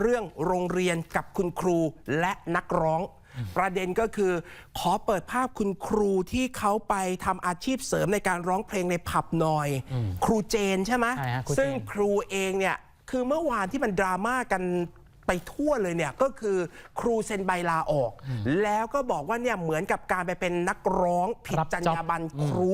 เรื่องโรงเรียนกับคุณครูและนักร้อง ประเด็นก็คือ ขอเปิดภาพคุณครูที่เขาไปทำอาชีพเสริมในการร้องเพลงในผับหน่อยครูเจนใช่ไหมใช่ฮะครูเจน ซึ่งครูเองเนี่ย คือเมื่อวานที่มันดราม่ากันไปทั่วเลยเนี่ย ก็คือครูเซ็นใบลาออก แล้วก็บอกว่าเนี่ยเหมือนกับการไปเป็นนักร้องผิดรับจรรจ๊อบ ยาบรรณครู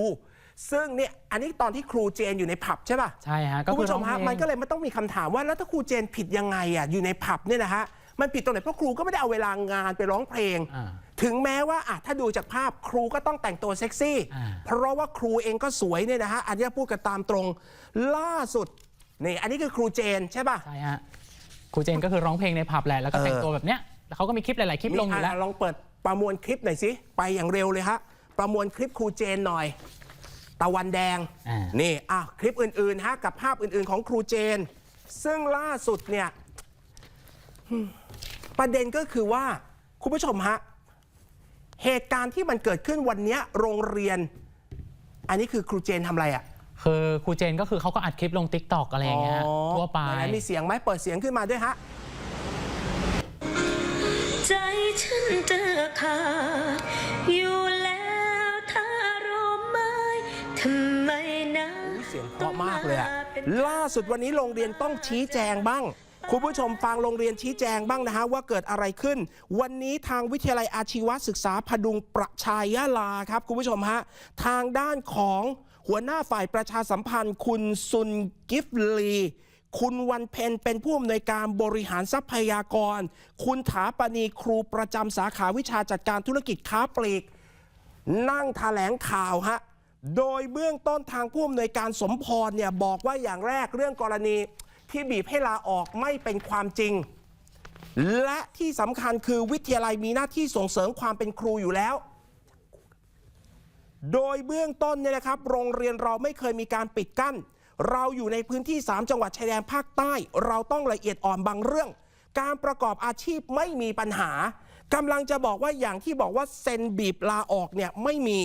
ซึ่งเนี่ยอันนี้ตอนที่ครูเจนอยู่ในผับใช่ป่ะใช่ฮะก็คุณคือผู้ชร้อมงเพฮะลงมันก็เลยมันต้องมีคำถามว่าแล้วถ้าครูเจนผิดยังไงอะอยู่ในผับเนี่ยนะฮะมันผิดตรงไหนเพราะครูก็ไม่ได้เอาเวลางานไปร้องเพลงอ่าถึงแม้ว่าอะถ้าดูจากภาพครูก็ต้องแต่งตัวเซ็กซี่อ่าเพราะว่าครูเองก็สวยเนี่ยนะฮะอันนี้พูดกันตามตรงล่าสุดนี่อันนี้คือครูเจนใช่ป่ะใช่ฮะครูเจนก็คือร้องเพลงในผับแหละแล้วก็แต่งเออตัวแบบเนี้ยแล้วเขาก็มีคลิปหลาย ๆ คลิปลงอยู่แล้วะลองเปิดประมวลคลิปหน่อยสิไปอย่างเร็วเลยฮะประมวลคลิปครูเจนหน่อย ตะวันแดง อ่านี่ นี่อะคลิปอื่น ๆ ฮะ กับภาพอื่น ๆ ของครูเจน ซึ่งล่าสุดเนี่ยอืมประเด็นก็คือว่า คุณผู้ชมฮะ เหตุการณ์ที่มันเกิดขึ้นวันเนี้ยโรงเรียน อันนี้คือครูเจนทำอะไรอะคือครูเจนก็คือเขาก็อัดคลิปลง t ิ k t o k อะไรอย่างเงี้ยฮะทั่วไป ไหนๆมีเสียงไหมเปิดเสียงขึ้นมาด้วยฮะ ใจฉันจะขาด สียงเพราะมากเลยอะล่าสุดวันนี้โรงเรียนต้องชี้แจงบ้าง คุณผู้ชมฟังโรงเรียนชี้แจงบ้างนะฮะว่าเกิดอะไรขึ้น วันนี้ทางวิทยาลัยอาชีวศึกษาพดุงประชายาลาครับ คุณผู้ชมฮะทางด้านของหัวหน้าฝ่ายประชาสัมพันธ์ คุณซุนกิฟลีคุณวันเพ็ญเป็นผู้อำนวยการบริหารทรัพยากร คุณถาปณีครูประจำสาขาวิชาจัดการธุรกิจค้าปลีก นั่งแถลงข่าวฮะ โดยเบื้องต้นทางผู้อำนวยการสมพรเนี่ยบอกว่าอย่างแรกเรื่องกรณีที่บีบให้ลาออกไม่เป็นความจริง และที่สำคัญคือวิทยาลัยมีหน้าที่ส่งเสริมความเป็นครูอยู่แล้ว โดยเบื้องต้นเนี่ยนะครับ โรงเรียนเราไม่เคยมีการปิดกั้น เราอยู่ในพื้นที่ 3 จังหวัดชายแดนภาคใต้ เราต้องละเอียดอ่อนบางเรื่อง การประกอบอาชีพไม่มีปัญหากำลังจะบอกว่าอย่างที่บอกว่าเซ็นบีบลาออกเนี่ยไม่มี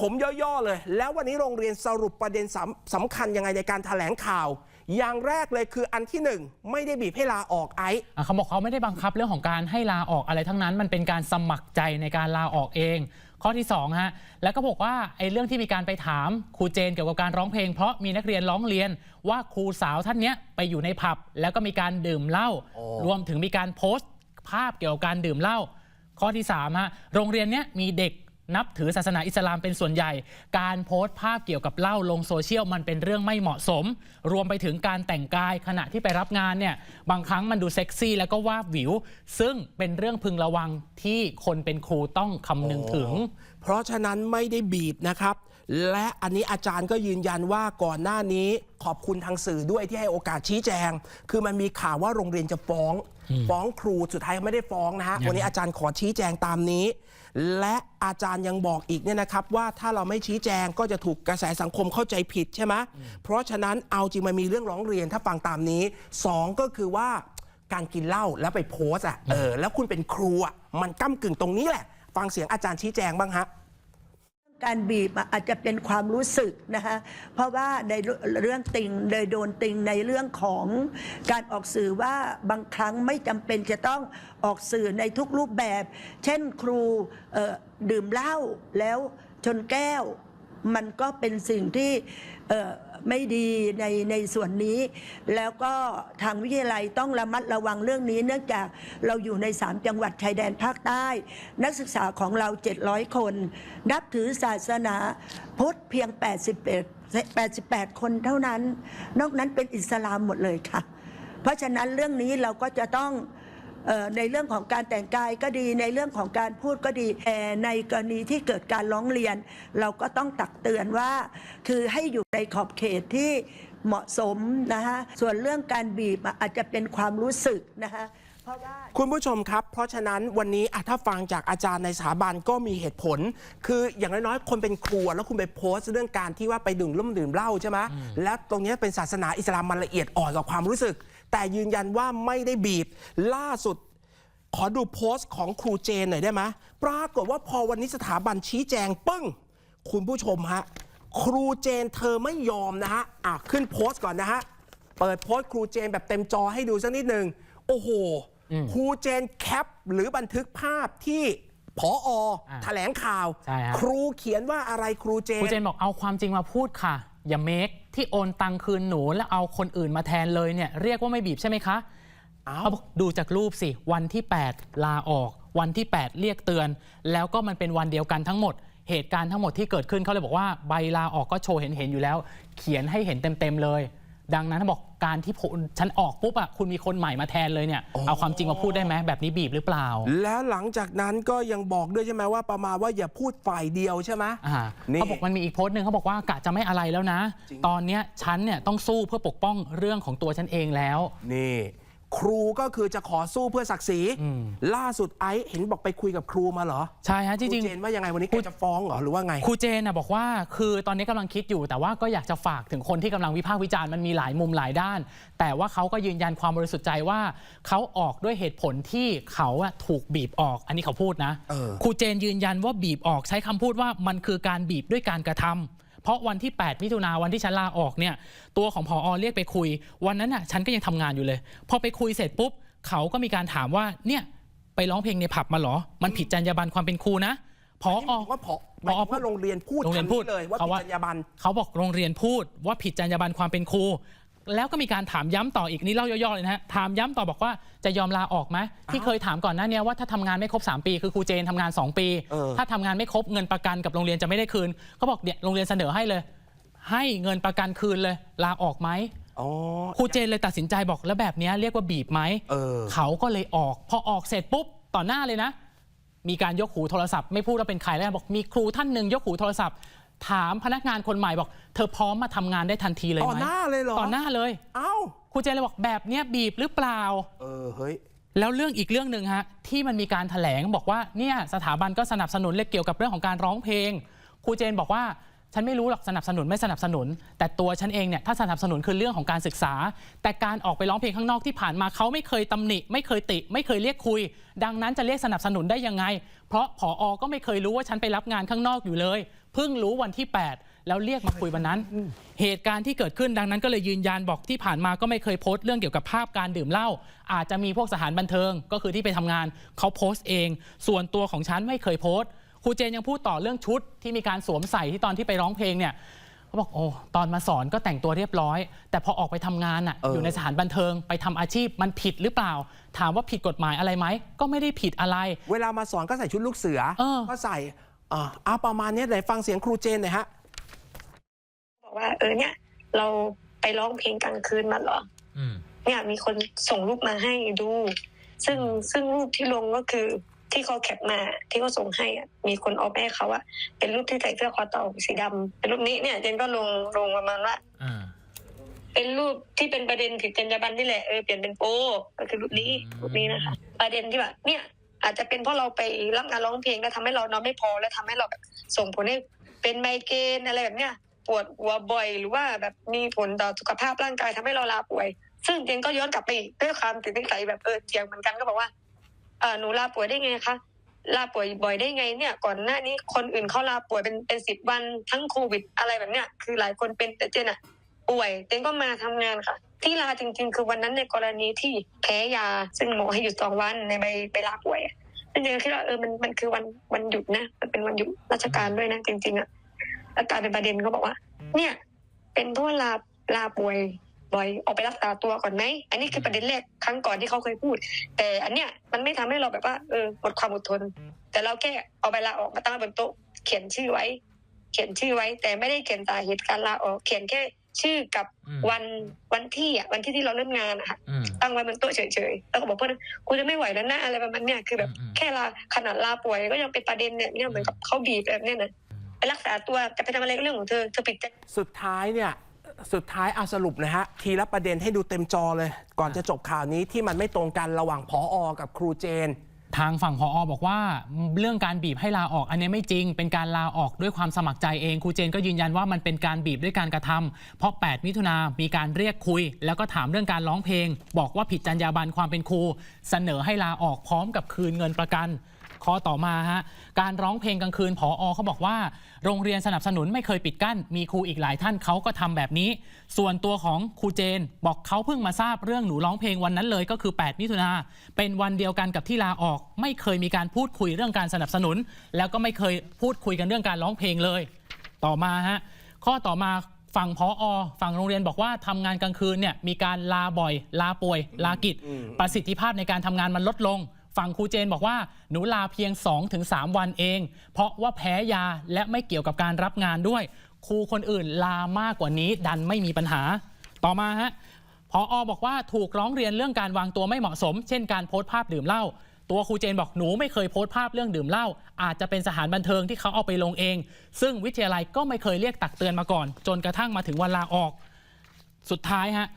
ผมย่อๆเลย แล้ววันนี้โรงเรียนสรุปประเด็นสำสำคัญยังไงในการถแถลงข่าว อย่างแรกเลยคืออันที่หนึ่งไม่ได้บีบให้ลาออกไอ้อะเขาบอกเขาไม่ได้บังคับเรื่องของการให้ลาออกอะไรทั้งนั้น มันเป็นการสมัครใจในการลาออกเอง ข้อที่2ฮะแล้วก็บอกว่าไอ้เรื่องที่มีการไปถามครูเจนเกี่ยวกับการร้องเพลง เพราะมีนักเรียนร้องเรียนว่าครูสาวท่านเนี้ยไปอยู่ในผับ แล้วก็มีการดื่มเหล้า รวมถึงมีการโพสต์ ภาพเกี่ยวกับการดื่มเหล้า ข้อที่3ฮะ โรงเรียนเนี้ยมีเด็ก นับถือศาสนาอิสลามเป็นส่วนใหญ่ การโพสต์ภาพเกี่ยวกับเหล้าลงโซเชียลมันเป็นเรื่องไม่เหมาะสม รวมไปถึงการแต่งกายขณะที่ไปรับงานเนี่ยบางครั้งมันดูเซ็กซี่แล้วก็วาบวิว ซึ่งเป็นเรื่องพึงระวังที่คนเป็นครูต้องคำนึงถึง เพราะฉะนั้นไม่ได้บีบนะครับ และอันนี้อาจารย์ก็ยืนยันว่าก่อนหน้านี้ขอบคุณทางสื่อด้วยที่ให้โอกาสชี้แจง คือมันมีข่าวว่าโรงเรียนจะฟ้อง ฟ้องครูสุดท้ายไม่ได้ฟ้องนะฮะยังวันนี้อาจารย์ขอชี้แจงตามนี้ และอาจารย์ยังบอกอีกเนี่ยนะครับว่าถ้าเราไม่ชี้แจงก็จะถูกกระแสสังคมเข้าใจผิดใช่ไหมเพราะฉะนั้นเอาจริงมันมีเรื่องร้องเรียนถ้าฟังตามนี้สองก็คือว่าการกินเหล้าแล้วไปโพสต์อะเออแล้วคุณเป็นครูอะมันก้ากึ่งตรงนี้แหละ ฟังเสียงอาจารย์ชี้แจงบ้างฮะ การบีบอาจจะเป็นความรู้สึกนะคะเพราะว่าในเรื่องติงเลยโดนติงในเรื่องของการออกสื่อว่าบางครั้งไม่จำเป็นจะต้องออกสื่อในทุกรูปแบบ เช่นครูดื่มเหล้าแล้วชนแก้ว มันก็เป็นสิ่งที่ ไม่ดีในในส่วนนี้ แล้วก็ทางวิทยาลัยต้องระมัดระวังเรื่องนี้ เนื่องจากเราอยู่ใน 3 จังหวัดชายแดนภาคใต้ นักศึกษาของเรา 700 คน นับถือศาสนาพุทธเพียง 81 88 คนเท่านั้น นอกนั้นเป็นอิสลามหมดเลยค่ะ เพราะฉะนั้นเรื่องนี้เราก็จะต้อง ในเรื่องของการแต่งกายก็ดีในเรื่องของการพูดก็ดีแต่ในกรณีที่เกิดการร้องเรียน เราก็ต้องตักเตือนว่า คือให้อยู่ในขอบเขตที่เหมาะสมนะคะส่วนเรื่องการบีบอาจจะเป็นความรู้สึกนะคะ คุณผู้ชมครับ เพราะฉะนั้นวันนี้อะถ้าฟังจากอาจารย์ในสถาบันก็มีเหตุผล คืออย่างน้อยๆ คนเป็นครูแล้วคุณไปโพสต์เรื่องการที่ว่าไปดื่มเหล้าดื่มเหล้าใช่ไหมแล้วตรงเนี้ยเป็นศาสนาอิสลามมันละเอียดอ่อนกับความรู้สึก แต่ยืนยันว่าไม่ได้บีบ ล่าสุดขอดูโพสต์ของครูเจนหน่อยได้ไหมปรากฏว่าพอวันนี้สถาบันชี้แจงปึ้ง คุณผู้ชมฮะครูเจนเธอไม่ยอมนะฮะอะขึ้นโพสต์ก่อนนะฮะเปิดโพสต์ครูเจนแบบเต็มจอให้ดูสักนิดหนึ่งโอ้โหอืม ครูเจนแคปหรือบันทึกภาพที่ผอออ่าแถลงข่าว ใช่ฮะ ครูเขียนว่าอะไรครูเจน ครูเจนบอกเอาความจริงมาพูดค่ะ อย่าเมคที่โอนตังคืนหนูแล้วเอาคนอื่นมาแทนเลยเนี่ยเรียกว่าไม่บีบใช่ไหมคะเอ้าเขาบอกดูจากรูปสิ วันที่ 8 ลาออก วันที่ 8 เรียกเตือน แล้วก็มันเป็นวันเดียวกันทั้งหมด เหตุการณ์ทั้งหมดที่เกิดขึ้นเขาเลยบอกว่าใบลาออกก็โชว์เห็นเห็นๆอยู่แล้ว เขียนให้เห็นเต็มๆเลย ดังนั้นเขาบอกการที่ผมฉันออกปุ๊บอะคุณมีคนใหม่มาแทนเลยเนี่ยเอาความจริงมาพูดได้ไหมแบบนี้บีบหรือเปล่า แล้วหลังจากนั้นก็ยังบอกด้วยใช่ไหมว่าประมาณว่าอย่าพูดฝ่ายเดียวใช่ไหมอ่านี่เขาบอกมันมีอีกโพสต์หนึ่งเขาบอกว่ากะจะไม่อะไรแล้วนะ ตอนเนี้ยฉันเนี่ยต้องสู้เพื่อปกป้องเรื่องของตัวฉันเองแล้วนี่ ครูก็คือจะขอสู้เพื่อศักดิ์ศรีอืมล่าสุดไอซ์เห็นบอกไปคุยกับครูมาเหรอใช่ฮะคจรูริงเจนว่ายังไงวันนี้ครูแกจะฟ้องเหรอหรือว่าไงๆครูเจนนะบอกว่าคือตอนนี้กำลังคิดอยู่ แต่ว่าก็อยากจะฝากถึงคนที่กำลังวิพากษ์วิจารณ์มันมีหลายมุมหลายด้าน แต่ว่าเขาก็ยืนยันความบริสุทธิ์ใจว่าเขาออกด้วยเหตุผลที่เขาอะถูกบีบออก อันนี้เขาพูดนะเออครูเจนยืนยันว่าบีบออกใช้คำพูดว่ามันคือการบีบด้วยการกระทำ เพราะวันที่ 8 มิถุนาวันที่ฉันลาออกเนี่ยตัวของพออเรียกไปคุย วันนั้นน่ะฉันก็ยังทำงานอยู่เลย พอไปคุยเสร็จปุ๊บ เขาก็มีการถามว่าเนี่ยไปร้องเพลงในผับมาเหรอ มันผิดจรรยาบรรณความเป็นครูนะพอบอกว่าพอหมายถึงว่าโรงเรียนพูดโรงเรียนคำพูดเลยว่าเขาผิดว่าจรรยาบรรณเขาบอกโรงเรียนพูดว่าผิดจรรยาบรรณความเป็นครู แล้วก็มีการถามย้ำต่ออีกนี่เล่าย่อๆเลยนะฮะถามย้ำต่อบอกว่าจะยอมลาออกไหมที่เคยถามก่อนหน้าเนี้ยว่าถ้าทำงานไม่ครบ 3 ปี คือครูเจนทำงาน 2 ปี เออ ถ้าทำงานไม่ครบเงินประกันกับโรงเรียนจะไม่ได้คืนเขาบอกเนี่ยโรงเรียนเสนอให้เลย ให้เงินประกันคืนเลยลาออกไหมอ๋อ ครูเจนเลยตัดสินใจบอกแล้วแบบเนี้ยเรียกว่าบีบไหม เออ เขาก็เลยออก พอออกเสร็จปุ๊บ ต่อหน้าเลยนะ มีการยกหูโทรศัพท์ ไม่พูดว่าเป็นใครแล้วบอกมีครูท่านหนึ่งยกหูโทรศัพท์ ถามพนักงานคนใหม่บอก เธอพร้อมมาทำงานได้ทันทีเลยต่ไหอมหน้าเลยเหรอ ต่อหน้าเลยเอ้า ครูเจนเลยบอกแบบเนี้ยบีบหรือเปล่า เออ เฮ้ย แล้วเรื่องอีกเรื่องหนึ่งฮะที่มันมีการถแถลงบอกว่าเนี่ยสถาบันก็สนับสนุนเลยเกี่ยวกับเรื่องของการร้องเพลงครูเจนบอกว่าฉันไม่รู้หรอกสนับสนุนไม่สนับสนุน แต่ตัวฉันเองเนี่ยถ้าสนับสนุนคือเรื่องของการศึกษา แต่การออกไปร้องเพลงข้างนอกที่ผ่านมาเขาไม่เคยตำหนิ ไม่เคยติ ไม่เคยเรียกคุย ดังนั้นจะเรียกสนับสนุนได้ยังไง เพราะผออก็ไม่เคยรู้ว่าฉันไปรับงานข้างนอกอยู่เลย เพิ่งรู้วันที่ 8 แล้วเรียกมาคุยวันนั้น เหตุการณ์ที่เกิดขึ้นดังนั้นก็เลยยืนยันบอกที่ผ่านมาก็ไม่เคยโพสต์เรื่องเกี่ยวกับภาพการดื่มเหล้าอาจจะมีพวกสถานบันเทิง ก็คือที่ไปทำงานเขาโพสต์เอง ส่วนตัวของฉันไม่เคยโพสต์ครูเจนยังพูดต่อเรื่องชุดที่มีการสวมใส่ที่ตอนที่ไปร้องเพลงเนี่ยเขาบอกโอ้ตอนมาสอนก็แต่งตัวเรียบร้อย แต่พอออกไปทำงานอะเออออยู่ในสถานบันเทิงไปทำอาชีพมันผิดหรือเปล่า ถามว่าผิดกฎหมายอะไรไหมก็ไม่ได้ผิดอะไร เวลามาสอนก็ใส่ชุดลูกเสือเออก็ใส่ อ่าเอาประมาณนี้ไหนฟังเสียงครูเจนหน่อยฮะบอกว่า เออเนี่ย เราไปร้องเพลงกลางคืนมาเหรออืมเนี่ยมีคนส่งรูปมาให้ดู ซึ่งซึ่งรูปที่ลงก็คือที่เขาแคปมาที่เขาส่งให้อะมีคนเอาไปให้เขาอะเป็นรูปที่ใส่เสื้อคอเต่าสีดำเป็นรูปนี้เนี่ยเจนก็ลงลงประมาณว่าอ่าเป็นรูปที่เป็นประเด็นผิดจรรยาบรรณนี่แหละเออเปลี่ยนเป็นโปก็คือรูปนี้อืมรูปนี้นะคะประเด็นที่ว่าเนี่ย อาจจะเป็นเพราะเราไปรับงานร้องเพลงแล้วทำให้เรานอนไม่พอแล้วทำให้เราแบบส่งผลให้เป็นไมเกรนอะไรแบบเนี้ยปวดหัวบ่อยหรือว่าแบบมีผลต่อสุขภาพร่างกายทำให้เราลาป่วย ซึ่งเจนก็ย้อนกลับไปด้วยความติดนิสัยแบบเออเถียงเหมือนกันก็บอกว่าเออหนูลาป่วยได้ไงคะลาป่วยบ่อยได้ไงเนี่ย ก่อนหน้านี้คนอื่นเขาลาป่วยเป็นเป็นสิบวันทั้งโควิดอะไรแบบเนี้ยคือหลายคนเป็นแต่เจนอะป่วยเจนก็มาทำงานค่ะ ที่ลาจริง ๆ คือวันนั้นในกรณีที่แพ้ยา ซึ่งหมอให้หยุดสองวันในใบใบลาป่วยอะซึ่งเจนก็คิดว่าเออมันมันคือวันวันหยุดนะมันเป็นวันหยุดราชการด้วยนะจริงๆอะแล้วกลายเป็นประเด็นเขาบอกว่า เนี่ย เป็นเพราะลาลาป่วยบ่อยออกไปรักษาตัวก่อนไหมอันนี้คือประเด็นแรกครั้งก่อนที่เขาเคยพูด แต่อันเนี้ยมันไม่ทำให้เราแบบว่าเออหมดความอดทน แต่เราแค่เอาใบลาออกมาตั้งบนโต๊ะเขียนชื่อไว้ เขียนชื่อไว้ แต่ไม่ได้เขียนสาเหตุการลาออกเขียนแค่ ชื่อกับอืมวันวันที่อะวันที่ที่เราเริ่มงานอะค่ะอืมตั้งไว้บนโต๊ะเฉยๆแล้วก็บอกเพื่อนกูจะไม่ไหวแล้วนะอะไรประมาณเนี้ยคือแบบอืมอืมแค่ลาขนาดลาป่วยก็ยังเป็นประเด็นเนี่ยเนี่ยเหมือนกับเขาบีบแบบเนี้ยนะไปรักษาตัวจะไปทำอะไรก็เรื่องของเธอเธอปิดใจสุดท้ายเนี่ยสุดท้ายเอาสรุปนะฮะ ทีละประเด็นให้ดูเต็มจอเลย ก่อนจะจบข่าวนี้ที่มันไม่ตรงกันระหว่างพออกับครูเจน ทางฝั่งพออบอกว่าเรื่องการบีบให้ลาออกอันนี้ไม่จริง เป็นการลาออกด้วยความสมัครใจเองครูเจนก็ยืนยันว่ามันเป็นการบีบด้วยการกระทำเพราะ 8 มิถุนามีการเรียกคุย แล้วก็ถามเรื่องการร้องเพลง บอกว่าผิดจรรยาบรรณความเป็นครู เสนอให้ลาออกพร้อมกับคืนเงินประกัน ข้อต่อมาฮะการร้องเพลงกลางคืนผออเขาบอกว่า โรงเรียนสนับสนุนไม่เคยปิดกั้น มีครูอีกหลายท่านเขาก็ทำแบบนี้ ส่วนตัวของครูเจน บอกเขาเพิ่งมาทราบเรื่องหนูร้องเพลงวันนั้นเลยก็คือ 8 มิถุนาเป็นวันเดียวกันกับที่ลาออก ไม่เคยมีการพูดคุยเรื่องการสนับสนุน แล้วก็ไม่เคยพูดคุยกันเรื่องการร้องเพลงเลย ต่อมาฮะข้อต่อมาฝั่งพออฝั่งโรงเรียนบอกว่าทำงานกลางคืนเนี่ยมีการลาบ่อย ลาป่วย ลากิจ ประสิทธิภาพในการทำงานมันลดลง ฝั่งครูเจนบอกว่าหนูลาเพียง 2-3 วันเอง เพราะว่าแพ้ยาและไม่เกี่ยวกับการรับงานด้วย ครูคนอื่นลามากกว่านี้ดันไม่มีปัญหา ต่อมาฮะพออบอกว่าถูกร้องเรียนเรื่องการวางตัวไม่เหมาะสม เช่นการโพสต์ภาพดื่มเหล้าตัวครูเจนบอกหนูไม่เคยโพสต์ภาพเรื่องดื่มเหล้าอาจจะเป็นสถานบันเทิงที่เขาเอาไปลงเอง ซึ่งวิทยาลัยก็ไม่เคยเรียกตักเตือนมาก่อน จนกระทั่งมาถึงวันลาออก สุดท้ายฮะ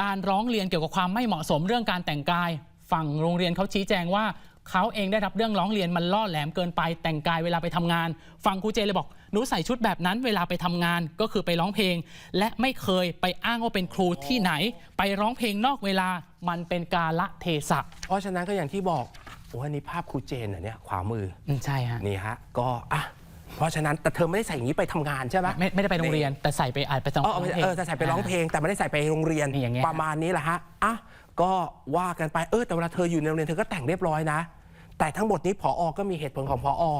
การร้องเรียนเกี่ยวกับความไม่เหมาะสมเรื่องการแต่งกาย ฝั่งโรงเรียนเขาชี้แจงว่าเขาเองได้รับเรื่องร้องเรียนมันล่อแหลมเกินไปแต่งกายเวลาไปทำงานฝั่งครูเจนเลยบอกหนูใส่ชุดแบบนั้นเวลาไปทำงานก็คือไปร้องเพลง และไม่เคยไปอ้างว่าเป็นครูที่ไหน ไปร้องเพลงนอกเวลามันเป็นกาละเทศะเพราะฉะนั้นก็อย่างที่บอกโอ้อันนี้ภาพครูเจนเหรอเนี่ยขวามืออืมใช่ฮะนี่ฮะก็อะเพราะฉะนั้นแต่เธอไม่ได้ใส่อย่างนี้ไปทำงานใช่ไหมไม่ไม่ได้ไปโรงเรียนแต่ใส่ไปอาจไปร้องเออเอาไปเพลงเออจะใส่ไปร้องเพลงแต่ไม่ได้ใส่ไปโรงเรียนนี่อย่างเงี้ยประมาณนี้แหละฮะอะ ก็ว่ากันไปเออแต่เวลาเธออยู่ในโรงเรียนเธอก็แต่งเรียบร้อยนะ แต่ทั้งหมดนี้ผออก็มีเหตุผลของผออ